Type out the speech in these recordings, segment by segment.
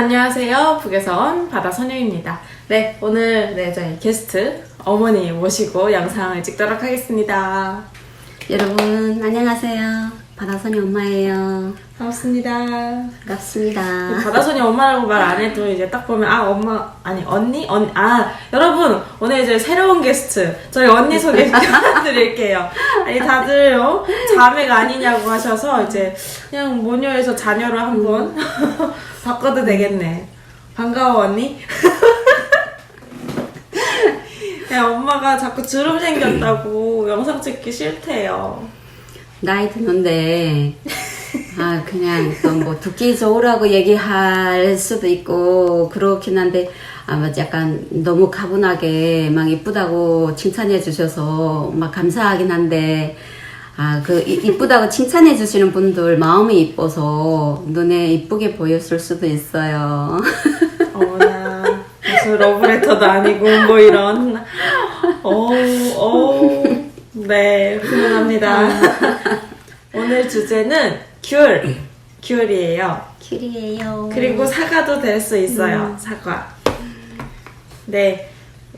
안녕하세요. 북에서 온 바다선녀입니다. 네, 오늘 네, 저희 게스트 어머니 모시고 영상을 찍도록 하겠습니다. 여러분 안녕하세요. 바다선이 엄마예요. 반갑습니다. 반갑습니다. 바다선녀 엄마라고 말 안 해도 이제 딱 보면 아 엄마 아니 언니 언 아 여러분 오늘 이제 새로운 게스트 저희 언니 소개 드릴게요. 아니 다들 어? 자매가 아니냐고 하셔서 이제 그냥 모녀에서 자녀로 한번 바꿔도 되겠네. 반가워 언니. 야, 엄마가 자꾸 주름 생겼다고 영상 찍기 싫대요. 나이 드는데 아 그냥 또뭐 듣기 좋으라고 얘기할 수도 있고 그렇긴 한데 아마 약간 너무 가분하게 막 이쁘다고 칭찬해 주셔서 막 감사하긴 한데 아 그 이쁘다고 칭찬해 주시는 분들 마음이 이뻐서 눈에 이쁘게 보였을 수도 있어요. 어머나 무슨 러브레터도 아니고 뭐 이런 네 훈훈합니다. 오늘 주제는 귤 귤이에요. 큐리예요. 그리고 사과도 될 수 있어요 사과. 네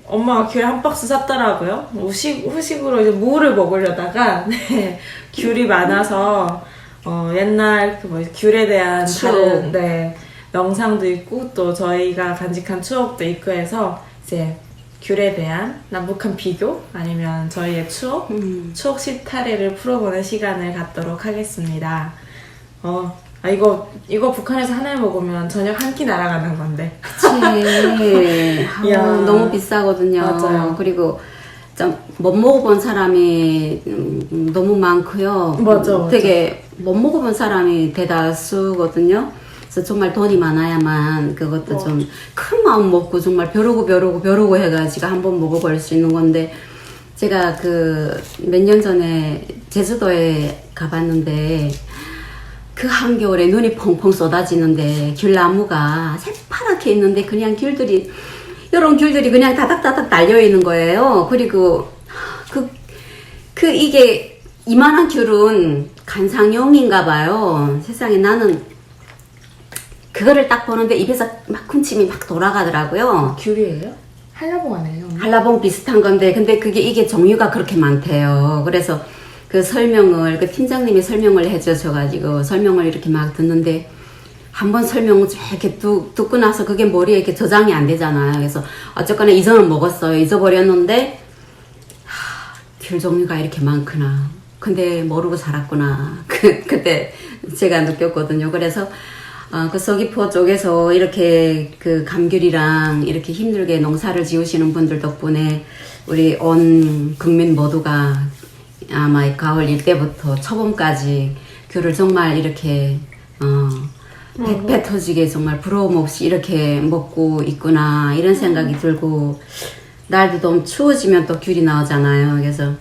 엄마가 귤 한 박스 샀더라고요. 후식, 후식으로 이제 무를 먹으려다가 네, 귤이 많아서 어, 옛날 그 뭐 귤에 대한 추억. 다른 네, 명상도 있고 또 저희가 간직한 추억도 있고 해서 이제 귤에 대한 남북한 비교 아니면 저희의 추억 음. 추억 실타래를 풀어보는 시간을 갖도록 하겠습니다. 어, 아 이거 이거 북한에서 하나 먹으면 저녁 한 끼 날아가는 건데. 그치. 아우, 이야. 너무 비싸거든요. 맞아요. 그리고 좀 못 먹어본 사람이 음, 너무 많고요. 맞아, 맞아. 되게 못 먹어본 사람이 대다수거든요. 그래서 정말 돈이 많아야만 그것도 좀 큰 마음 먹고 정말 벼르고 벼르고 벼르고 해가지고 한번 먹어볼 수 있는 건데 제가 그 몇 년 전에 제주도에 가봤는데 그 한겨울에 눈이 펑펑 쏟아지는데 귤나무가 새파랗게 있는데 그냥 귤들이 이런 귤들이 그냥 다닥다닥 달려 있는 거예요. 그리고 그, 그 이게 이만한 귤은 간상용인가 봐요. 세상에 나는 그거를 딱 보는데 입에서 막 군침이 막 돌아가더라고요. 귤이에요? 한라봉하네요. 한라봉 비슷한 건데 근데 그게 이게 종류가 그렇게 많대요. 그래서 그 설명을 그 팀장님이 설명을 해주셔가지고 설명을 이렇게 막 듣는데 한번 설명을 쭉 이렇게 듣, 듣고 나서 그게 머리에 이렇게 저장이 안 되잖아요. 그래서 어쨌거나 이전은 먹었어요. 잊어버렸는데 하, 귤 종류가 이렇게 많구나. 근데 모르고 살았구나. 그, 그때 제가 느꼈거든요. 그래서 어, 그 서귀포 쪽에서 이렇게 그 감귤이랑 이렇게 힘들게 농사를 지으시는 분들 덕분에 우리 온 국민 모두가 아마 이 가을 일때부터 초봄까지 귤을 정말 이렇게 어, 백배 터지게 정말 부러움 없이 이렇게 먹고 있구나 이런 생각이 들고 날도 너무 추워지면 또 귤이 나오잖아요. 그래서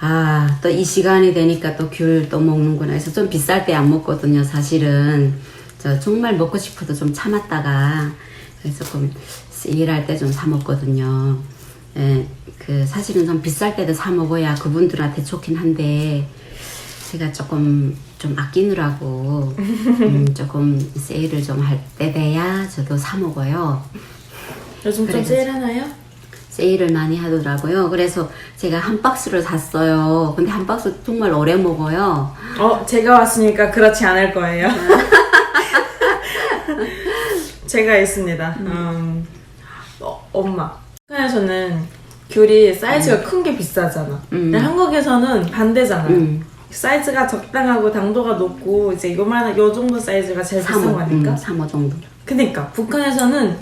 아, 또 이 시간이 되니까 또 귤 또 먹는구나. 그래서 좀 비쌀 때 안 먹거든요, 사실은. 저 정말 먹고 싶어도 좀 참았다가, 그래서 조금 일할 때 좀 사 먹거든요. 예, 그, 사실은 좀 비쌀 때도 사 먹어야 그분들한테 좋긴 한데, 제가 조금 좀 아끼느라고, 음, 조금 세일을 좀 할 때 돼야 저도 사 먹어요. 요즘 좀 세일하나요? 세일을 많이 하더라고요. 그래서 제가 한 박스를 샀어요. 근데 한 박스 정말 오래 먹어요. 어, 제가 왔으니까 그렇지 않을 거예요. 제가 있습니다. 음, 어, 엄마. 북한에서는 귤이 사이즈가 큰 게 비싸잖아. 음. 근데 한국에서는 반대잖아. 음. 사이즈가 적당하고 당도가 높고 이제 요만 요 정도 사이즈가 제일 비싼 3호, 거니까. 음, 3호 정도. 그니까 북한에서는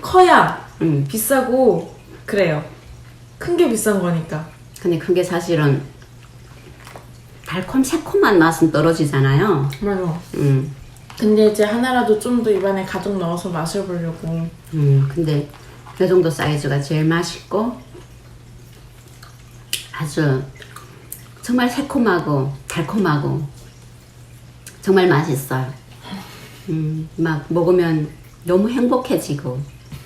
커야 음. 비싸고 그래요. 큰 게 비싼 거니까. 근데 그게 사실은 달콤 새콤한 맛은 떨어지잖아요. 맞아. 음. 근데 이제 하나라도 좀 더 입안에 가득 넣어서 마셔보려고. 음. 근데 그 정도 사이즈가 제일 맛있고 아주 정말 새콤하고 달콤하고 정말 맛있어요. 음, 막 먹으면 너무 행복해지고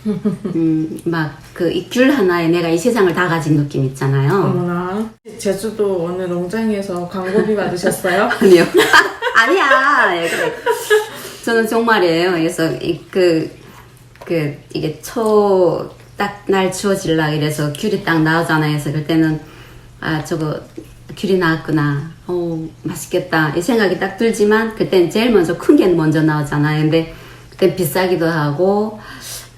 음, 막 그 이 귤 하나에 내가 이 세상을 다 가진 느낌 있잖아요. 어머나. 제주도 어느 농장에서 광고비 받으셨어요? 아니요. 아니야. 저는 정말이에요. 그래서 이- 그, 그, 이게 초, 딱날 추워질라 이래서 귤이 딱 나오잖아요. 그래서 그때는, 아, 저거, 귤이 나왔구나. 어 맛있겠다. 이 생각이 딱 들지만, 그땐 제일 먼저 큰 게 먼저 나오잖아요. 근데, 그때 비싸기도 하고,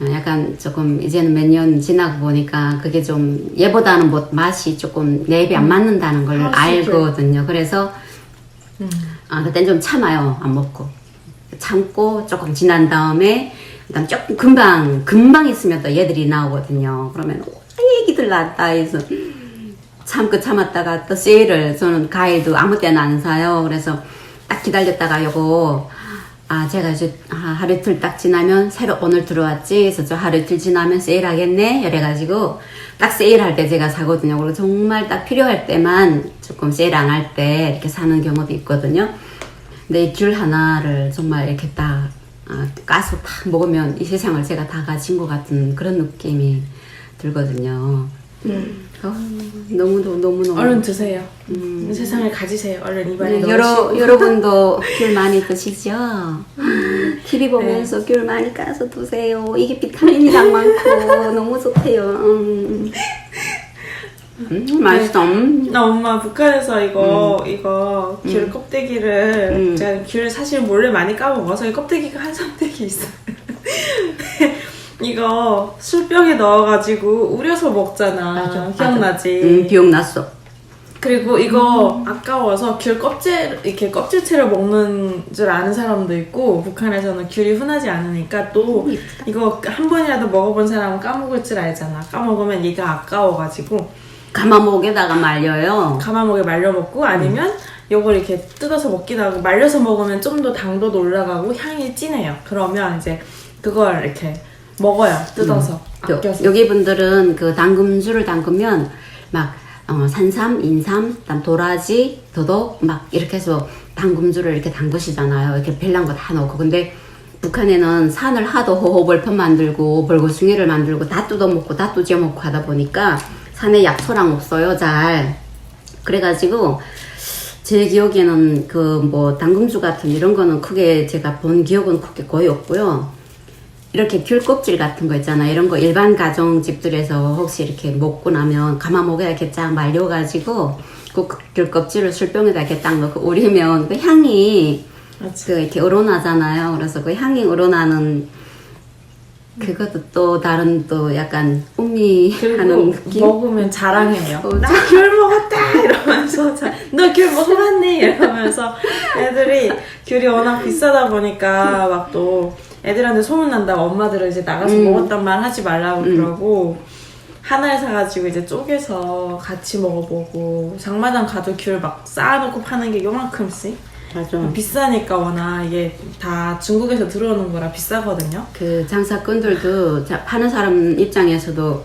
어, 약간 조금, 이제는 몇 년 지나고 보니까, 그게 좀, 얘보다는 뭐 맛이 조금 내 입에 안 맞는다는 걸 확실히. 알거든요. 그래서, 아, 그땐 좀 참아요. 안 먹고. 참고 조금 지난 다음에 그다음 조금 금방 금방 있으면 또 얘들이 나오거든요. 그러면 오, 애기들 낳았다 해서 참고 참았다가 또 세일을 저는 과일도 아무 때나 안 사요. 그래서 딱 기다렸다가 요거 아 제가 이제 아, 하루 이틀 딱 지나면 새로 오늘 들어왔지. 그래서 저 하루 이틀 지나면 세일하겠네. 이래가지고 딱 세일할 때 제가 사거든요. 그리고 정말 딱 필요할 때만 조금 세일 안 할 때 이렇게 사는 경우도 있거든요. 근데 이 귤 하나를 정말 이렇게 딱 아, 까서 딱 먹으면 이 세상을 제가 다 가진 것 같은 그런 느낌이 들거든요. 어, 너무 너무 너무 너무. 얼른 드세요. 세상을 가지세요. 얼른 입안에 네. 여러 여러분도 귤 많이 드시죠? TV 보면서 귤 많이 까서 드세요. 이게 비타민이랑 많고 너무 좋대요. 음, 음, 맛있어. 음. 나 엄마 북한에서 이거 이거 귤 껍데기를 음. 제가 귤 사실 몰래 많이 까먹어서 이 껍데기가 한 삼백이 있어요. 이거 술병에 넣어가지고 우려서 먹잖아. 기억나지? 음, 기억났어. 그리고 이거 아까워서 귤 껍질 이렇게 껍질채로 먹는 줄 아는 사람도 있고 북한에서는 귤이 흔하지 않으니까 또 이거 한 번이라도 먹어본 사람은 까먹을 줄 알잖아. 까먹으면 얘가 아까워가지고 가마목에다가 말려요. 가마목에 말려 먹고 아니면 요걸 이렇게 뜯어서 먹기도 하고 말려서 먹으면 좀 더 당도도 올라가고 향이 진해요. 그러면 이제 그걸 이렇게 먹어요. 뜯어서 요- 아껴서. 여기 분들은 그 당금주를 담그면 막 어, 산삼, 인삼, 그다음 도라지, 도덕 막 이렇게 해서 당금주를 이렇게 담그시잖아요. 이렇게 별난 거 다 넣고 근데 북한에는 산을 하도 호호벌판 만들고 벌거숭이를 만들고 다 뜯어먹고 다 뚜지어먹고 하다 보니까 산에 약초랑 없어요 잘 그래가지고 제 기억에는 그 뭐 당금주 같은 이런 거는 크게 제가 본 기억은 크게 거의 없고요. 이렇게 귤 껍질 같은 거 있잖아. 이런 거 일반 가정집들에서 혹시 이렇게 먹고 나면 가마목에 이렇게 쫙 말려가지고 그 귤 껍질을 술병에다 이렇게 딱 넣고 우리면 그 향이 맞지. 그 이렇게 우러나잖아요. 그래서 그 향이 우러나는 그것도 또 다른 또 약간 음미하는 느낌. 먹으면 자랑해요. 어, 나귤 먹었다 이러면서 너 귤 먹어봤니 이러면서 애들이 귤이 워낙 비싸다 보니까 막또 애들한테 소문 난다. 엄마들은 이제 나가서 음. 먹었단 말 하지 말라고 그러고 하나에 사가지고 이제 쪼개서 같이 먹어보고 장마당 가도 귤 막 쌓아놓고 파는 게 요만큼씩 맞아. 비싸니까 워낙 이게 다 중국에서 들어오는 거라 비싸거든요. 그 장사꾼들도 자- 파는 사람 입장에서도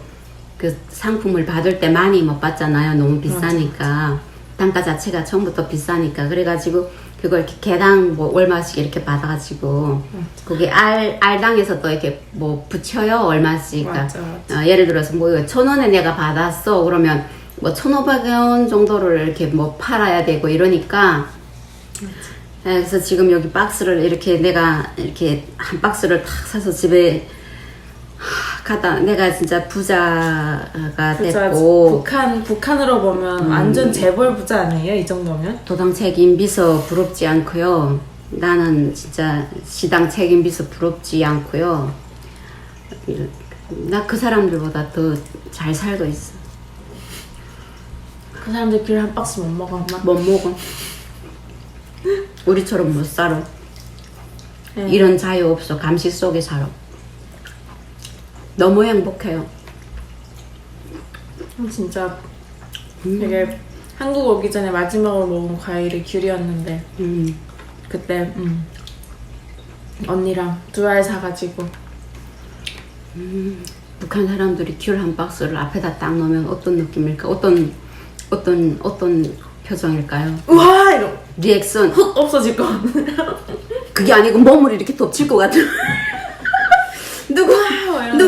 그 상품을 받을 때 많이 못 받잖아요. 너무 비싸니까 단가 자체가 처음부터 비싸니까 그래가지고 그걸 이렇게 개당 뭐 얼마씩 이렇게 받아가지고 그게 알 알당에서 또 이렇게 뭐 붙여요 얼마씩. 맞아, 어, 예를 들어서 뭐 천 원에 내가 받았어. 그러면 뭐 천오백 원 정도를 이렇게 뭐 팔아야 되고 이러니까 네, 그래서 지금 여기 박스를 이렇게 내가 이렇게 한 박스를 탁 사서 집에 하, 갖다 내가 진짜 부자가 부자, 됐고 북한 북한으로 보면 완전 재벌 부자 아니에요? 이 정도면? 도당 책임 비서 부럽지 않고요. 나는 진짜 시당 책임 비서 부럽지 않고요. 나 그 사람들보다 더 잘 살고 있어. 그 사람들 귤한 박스 못 먹어 엄마. 못 먹어. 우리처럼 못 살아. 네. 이런 자유 없어. 감시 속에 살아. 너무 행복해요. 진짜 되게 한국 오기 전에 마지막으로 먹은 과일이 귤이었는데 음. 그때 음, 언니랑 두 알 사가지고 북한 사람들이 귤 한 박스를 앞에다 딱 놓으면 어떤 느낌일까? 어떤 어떤 어떤 표정일까요? 우와 이러 리액션 훅 없어질 거 같은 그게 아니고 몸을 이렇게 덮칠 것 같은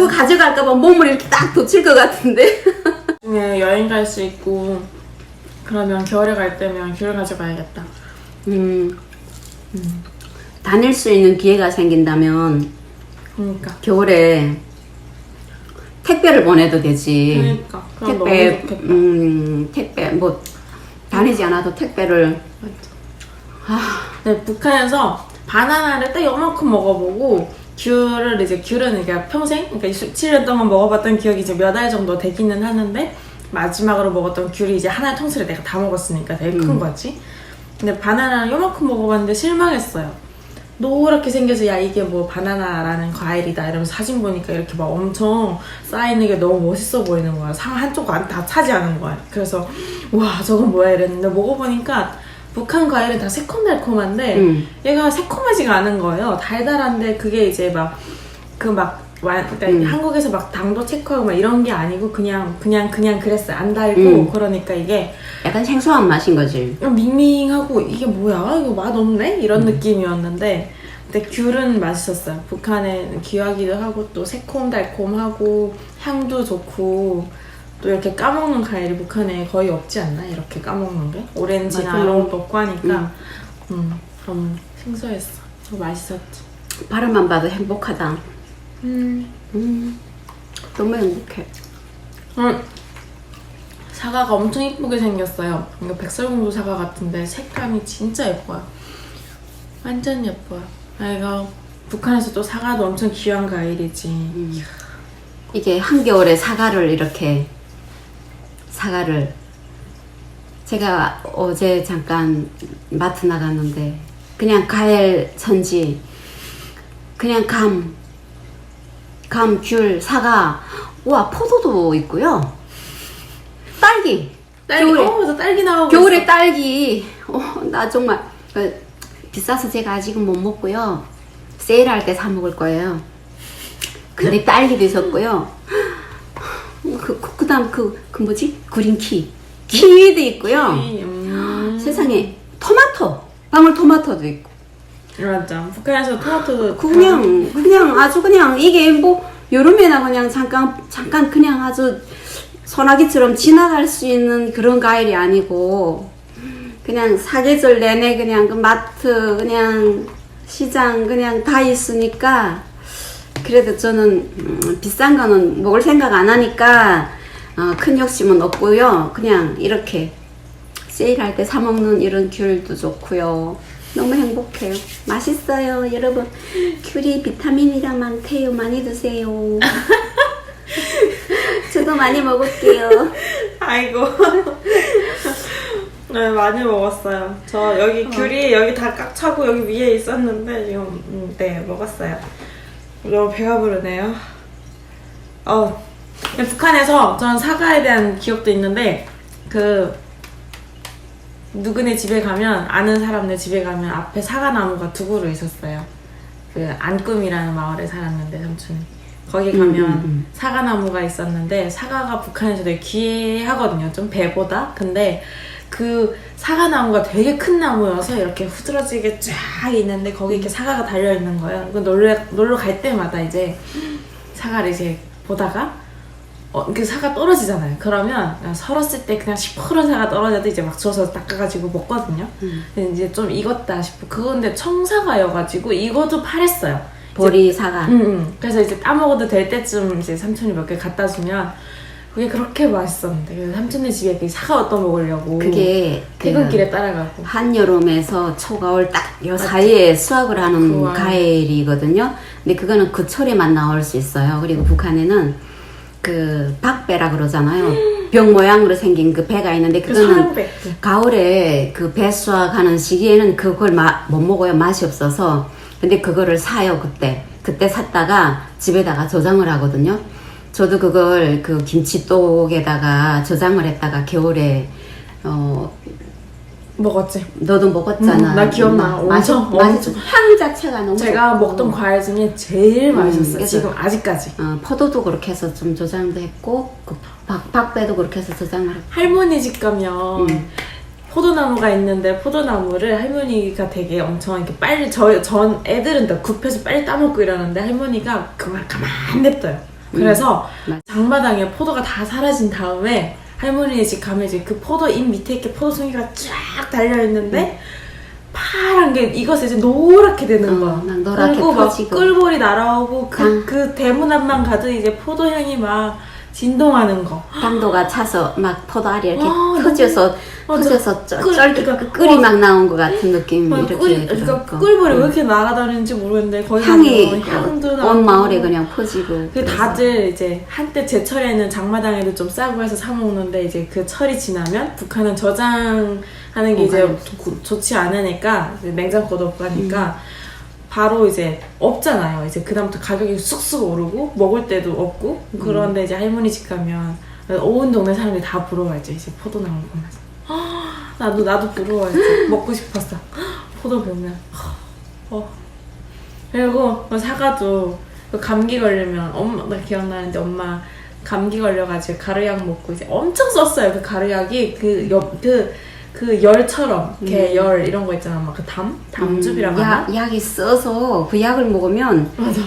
누구 가져갈까봐 몸을 이렇게 딱 덮칠 것 같은데 중에 여행 갈 수 있고 그러면 겨울에 갈 때면 귤 가져가야겠다. 음 다닐 수 있는 기회가 생긴다면 그러니까. 겨울에 택배를 보내도 되지. 그러니까. 그럼 택배, 너무 좋겠다. 음, 택배, 뭐, 다니지 않아도 택배를. 네, 북한에서 바나나를 딱 요만큼 먹어보고 귤을 이제 귤은 그러니까 평생 그러니까 17년 동안 먹어봤던 기억이 이제 몇알 정도 되기는 하는데 마지막으로 먹었던 귤이 이제 하나의 통째로 내가 다 먹었으니까 되게 큰 거지. 근데 바나나를 요만큼 먹어봤는데 실망했어요. 노랗게 생겨서 야 이게 뭐 바나나라는 과일이다 이러면서 사진 보니까 이렇게 막 엄청 쌓이는 게 너무 멋있어 보이는 거야. 상 한쪽 안 다 차지하는 거야. 그래서 와 저건 뭐야 이랬는데 먹어보니까 북한 과일은 다 새콤달콤한데 음. 얘가 새콤하지가 않은 거예요. 달달한데 그게 이제 막 그막 그러니까 음. 한국에서 막 당도 체크하고 막 이런 게 아니고 그냥 그냥 그냥 그랬어요. 안 달고 음. 그러니까 이게 약간 생소한 맛인 거지. 밍밍하고 이게 뭐야 이거 맛 없네 이런 느낌이었는데 근데 귤은 맛있었어요 북한에 귀하기도 하고 또 새콤달콤하고 향도 좋고 또 이렇게 까먹는 과일이 북한에 거의 없지 않나 이렇게 까먹는 게 오렌지나 맞아요. 이런 것도 없고 하니까 음, 너무 생소했어 더 맛있었지 바람만 봐도 행복하다. 음. 음, 너무 행복해. 음. 사과가 엄청 이쁘게 생겼어요. 이거 백설공주 사과 같은데 색감이 진짜 예뻐요. 완전 예뻐요. 아, 이거 북한에서 또 사과도 엄청 귀한 과일이지. 이게 한겨울에 사과를 이렇게 사과를. 제가 어제 잠깐 마트 나갔는데 그냥 과일 천지 그냥 감, 감, 귤, 사과. 와 포도도 있고요. 딸기. 딸기, 겨울에 어, 저 딸기 나오고 겨울에 있어. 딸기. 어, 나 정말 어, 비싸서 제가 아직은 못 먹고요. 세일할 때 사 먹을 거예요. 근데 딸기도 있었고요. 그, 그, 그다음 그, 그 뭐지? 그린키. 키위도 있고요. 음. 세상에 토마토. 방울토마토도 있고. 맞아. 북한에서 토마토도 그냥 그냥 아주 그냥 이게 뭐 여름에나 그냥 잠깐 잠깐 그냥 아주 소나기처럼 지나갈 수 있는 그런 과일이 아니고 그냥 사계절 내내 그냥 그 마트 그냥 시장 그냥 다 있으니까 그래도 저는 음, 비싼 거는 먹을 생각 안 하니까 어, 큰 욕심은 없고요 그냥 이렇게 세일할 때 사 먹는 이런 귤도 좋고요. 너무 행복해요. 맛있어요, 여러분. 귤이 비타민이라 많대요. 많이 드세요. 저도 많이 먹을게요. 아이고. 네, 많이 먹었어요. 저 여기 귤이 여기 다 꽉 차고 여기 위에 있었는데 지금 음, 네 먹었어요. 너무 배가 부르네요. 어, 북한에서 전 사과에 대한 기억도 있는데 그 누구네 집에 가면 아는 사람네 집에 가면 앞에 사과 나무가 두 그루 있었어요. 그 안꿈이라는 마을에 살았는데 삼촌이 거기 가면 음, 음. 사과 나무가 있었는데 사과가 북한에서 되게 귀하거든요. 좀 배보다. 근데 그 사과 나무가 되게 큰 나무여서 이렇게 후드러지게 쫙 있는데 거기 이렇게 사과가 달려 있는 거예요. 그 놀러 놀러 갈 때마다 이제 사과를 이제 보다가 어, 그 사과 떨어지잖아요. 그러면 그냥 설었을 때 그냥 시퍼런 사과 떨어져도 이제 막 주워서 닦아가지고 먹거든요. 근데 이제 좀 익었다 싶고 그건데 청사과여가지고 이것도 파랬어요. 보리 사과. 응, 응. 그래서 이제 따먹어도 될 때쯤 이제 삼촌이 몇 개 갖다 주면 그게 그렇게 맛있었는데 그래서 삼촌네 집에 그 사과 얻어 먹으려고 그게 그 퇴근길에 따라가고 한여름에서 초가을 딱요 사이에 수확을 하는. 과일이거든요. 근데 그거는 그 철에만 나올 수 있어요. 그리고 북한에는 그 박배라 그러잖아요. 병 모양으로 생긴 그 배가 있는데 그 그거는 사랑배 가을에 그 배 수확하는 시기에는 그걸 마- 못 먹어요. 맛이 없어서. 근데 그거를 사요, 그때. 그때 샀다가 집에다가 저장을 하거든요. 저도 그걸 그 김치독에다가 저장을 했다가 겨울에, 어, 먹었지. 너도 먹었잖아. 음, 나 기억나. 마- 맛이, 엄청, 맛이 엄청. 향 자체가 너무 제가 좋고. 먹던 과일 중에 제일 음, 맛있었어요. 그래서- 지금 아직까지. 어, 포도도 그렇게 해서 좀 저장도 했고, 그 박, 박배도 그렇게 해서 저장을 했고. 할머니 집 가면 음. 포도나무가 있는데 포도나무를 할머니가 되게 엄청 이렇게 빨리 저 전 애들은 다 굽혀서 빨리 따먹고 이러는데 할머니가 그만 가만 냅둬요. 그래서 맞- 장마당에 포도가 다 사라진 다음에 할머니 집 가면 이제 그 포도 잎 밑에 이렇게 포도 송이가 쫙 달려 있는데 파란 게 익어서 이제 노랗게 되는 어, 거야. 막 노랗게 그리고 막 퍼지고. 꿀벌이 날아오고 그, 강. 그 대문 앞만 가도 이제 포도 향이 막 진동하는 거. 당도가 차서 막 포도알이 이렇게 와, 터져서 맞아. 터져서 쩔- 꿀, 쩔기 그러니까 꿀이 와. 막 나온 것 같은 느낌 막 이렇게 꿀, 그러니까 들었고. 꿀벌이 왜 이렇게 날아다니는지 모르겠는데 거기 향이 가면 향도 나고 온 마을에 그냥 퍼지고 그 그래서 다들 이제 한때 제철에는 장마당에도 좀 싸고 해서 사 먹는데 이제 그 철이 지나면 북한은 저장하는 게 이제 보관이 조- 좋지 않으니까 이제 냉장고도 없고 하니까 음. 바로 이제 없잖아요. 이제 그다음부터 가격이 쑥쑥 오르고 먹을 때도 없고 음. 그런데 이제 할머니 집 가면 온 동네 사람들이 다 부러워했죠. 이제 포도 나온 거 보면서 나도 나도 부러워했어. 먹고 싶었어. 포도 보면 어. 그리고 그 사과도 그 감기 걸리면 엄마 나 기억나는데 엄마 감기 걸려가지고 가루약 먹고 이제 엄청 썼어요 그 가루약이 그 옆 그 그 열처럼 게열 이런 거 있잖아 막 그 담 담즙이라고 하나 약, 약이 써서 그 약을 먹으면 맞아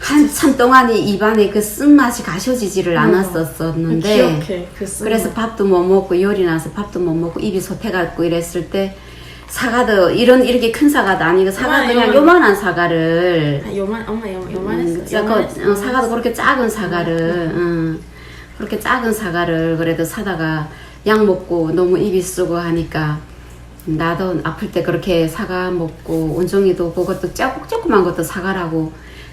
한참 동안 이 입안에 그 쓴맛이 가셔지지를. 않았었었는데 기억해 그쓴 그래서 거. 밥도 못 먹고 열이 나서 밥도 못 먹고 입이 솟해갖고 이랬을 때 사과도 이런 이렇게 큰 사과도 아니고 사과 요만, 그냥 요만. 요만한 사과를 아, 요만 엄마 요, 음, 요만했어 자, 그, 요만했어. 어, 사과도 그렇게 작은 사과를 응. 그렇게 작은 사과를 그래도 사다가 약 먹고 너무 입이 쓰고 하니까 나도 아플 때 그렇게 사과 먹고 온종이도 그것도 조금 조그만 것도 사과라고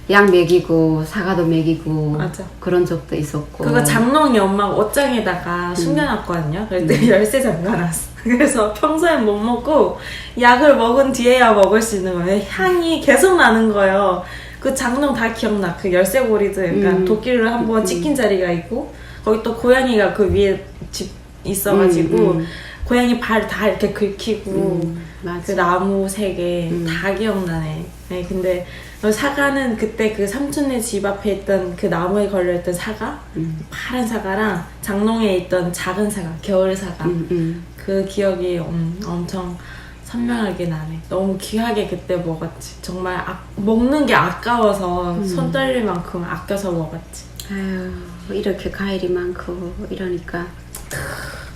약 먹이고 사과도 먹이고 맞아. 그런 적도 있었고 그거 장롱이 엄마가 옷장에다가 숨겨놨거든요. 그랬더니 열쇠 잠가놨어. 그래서 평소엔 못 먹고 약을 먹은 뒤에야 먹을 수 있는 거예요. 향이 계속 나는 거예요. 그 장롱 다 기억나. 그 열쇠고리도 약간 음. 도끼를 한번 찍힌 자리가 있고 거기 또 고양이가 그 위에 집 있어가지고 음, 음. 고양이 발 다 이렇게 긁히고 음. 그 나무 세개 음. 다 기억나네. 네, 근데 사과는 그때 그 삼촌네 집 앞에 있던 그 나무에 걸려있던 사과, 음. 파란 사과랑 장롱에 있던 작은 사과, 겨울 사과. 음, 음. 그 기억이 음, 엄청 선명하게 나네. 너무 귀하게 그때 먹었지. 정말 아, 먹는 게 아까워서 음. 손 떨릴 만큼 아껴서 먹었지. 아유 이렇게 과일이 많고 이러니까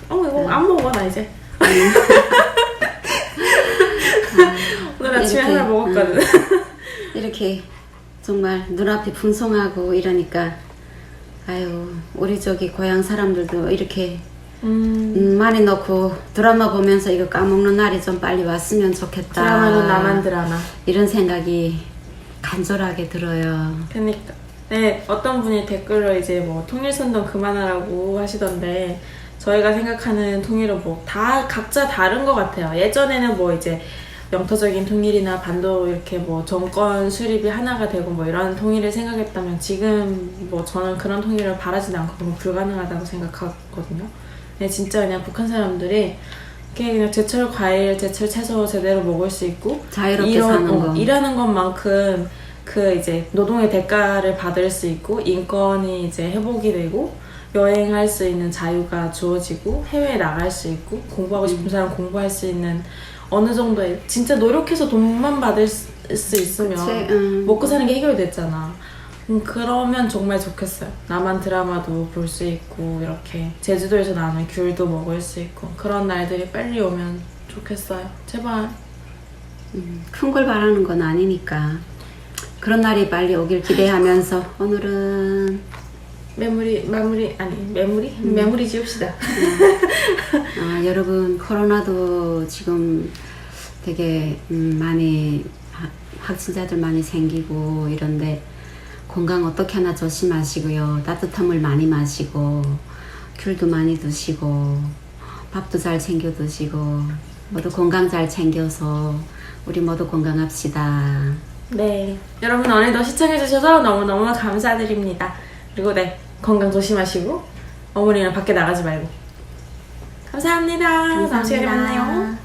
어, 이거 안 먹어, 나 이제. 오늘 아침에 이렇게, 하나 먹었거든. 이렇게 정말 눈앞이 풍성하고 이러니까 아유 우리 저기 고향 사람들도 이렇게 음, 음, 많이 넣고 드라마 보면서 이거 까먹는 날이 좀 빨리 왔으면 좋겠다 드라마는 나만 드라마. 이런 생각이 간절하게 들어요 그니까. 네, 어떤 분이 댓글로 이제 뭐 통일선동 그만하라고 하시던데 저희가 생각하는 통일은 뭐다 각자 다른 것 같아요. 예전에는 뭐 이제 영토적인 통일이나 반도 이렇게 뭐 정권 수립이 하나가 되고 뭐 이런 통일을 생각했다면 지금 뭐 저는 그런 통일을 바라진 않고 너무 불가능하다고 생각하거든요. 네, 진짜 그냥 북한 사람들이 그냥 그냥 제철 과일, 제철 채소 제대로 먹을 수 있고 자유롭게 이런, 사는 어, 거 일하는 것만큼 그 이제 노동의 대가를 받을 수 있고 인권이 이제 회복이 되고 여행할 수 있는 자유가 주어지고 해외에 나갈 수 있고 공부하고 싶은 사람 공부할 수 있는 어느 정도의 진짜 노력해서 돈만 받을 수, 수 있으면 그치, 음. 먹고 사는 게 해결됐잖아. 음, 그러면 정말 좋겠어요. 남한 드라마도 볼 수 있고 이렇게 제주도에서 나오는 귤도 먹을 수 있고 그런 날들이 빨리 오면 좋겠어요. 제발. 큰걸 바라는 건 아니니까 그런 날이 빨리 오길 기대하면서 오늘은 메모리 마무리 아니 메모리 메모리 지웁시다. 아, 여러분 코로나도 지금 되게 음, 많이 하- 확진자들 많이 생기고 이런데 건강 어떻게 하나 조심하시고요 따뜻한 물 많이 마시고 귤도 많이 드시고 밥도 잘 챙겨 드시고 모두 건강 잘 챙겨서 우리 모두 건강합시다. 네. 여러분 오늘도 시청해주셔서 너무너무 감사드립니다. 그리고 네 건강 조심하시고 어머니랑 밖에 나가지 말고 감사합니다. 다음 시간에 만나요.